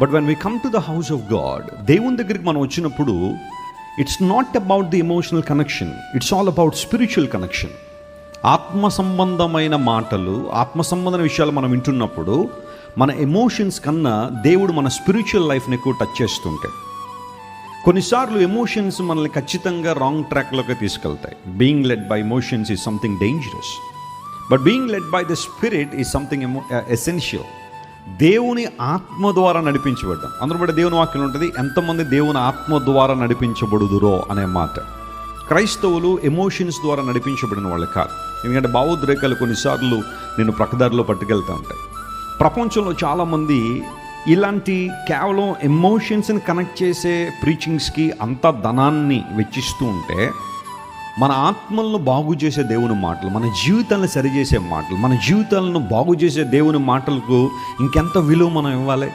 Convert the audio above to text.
But when we come to the house of God దేవుని దగ్గరికి మనం వచ్చినప్పుడు it's not about the emotional connection it's all about spiritual connection ఆత్మ సంబంధమైన మాటలు ఆత్మ సంబంధమైన విషయాలు మనం వింటున్నప్పుడు మన ఎమోషన్స్ కన్నా దేవుడు మన స్పిరిచువల్ లైఫ్ని ఎక్కువ టచ్ చేస్తుంటాడు. కొన్నిసార్లు ఎమోషన్స్ మనల్ని ఖచ్చితంగా రాంగ్ ట్రాక్లోకి తీసుకెళ్తాయి. Being led by emotions is something dangerous but being led by the spirit is something emo essential దేవుని ఆత్మ ద్వారా నడిపించబడ్డాం. అందరూ బట్టి దేవుని వాక్యం ఉంటుంది ఎంతమంది దేవుని ఆత్మ ద్వారా నడిపించబడుదురో అనే మాట. క్రైస్తవులు ఎమోషన్స్ ద్వారా నడిపించబడిన వాళ్ళు కాదు. ఎందుకంటే భావోద్రేకాలు కొన్నిసార్లు నేను ప్రకదారిలో పట్టుకెళ్తూ ఉంటాయి. ప్రపంచంలో చాలామంది ఇలాంటి కేవలం ఎమోషన్స్ని కనెక్ట్ చేసే ప్రీచింగ్స్కి అంత ధనాన్ని వెచ్చిస్తూ ఉంటే మన ఆత్మలను బాగు చేసే దేవుని మాటలు మన జీవితాలను సరిచేసే మాటలు మన జీవితాలను బాగు చేసే దేవుని మాటలకు ఇంకెంత విలువ మనం ఇవ్వాలి?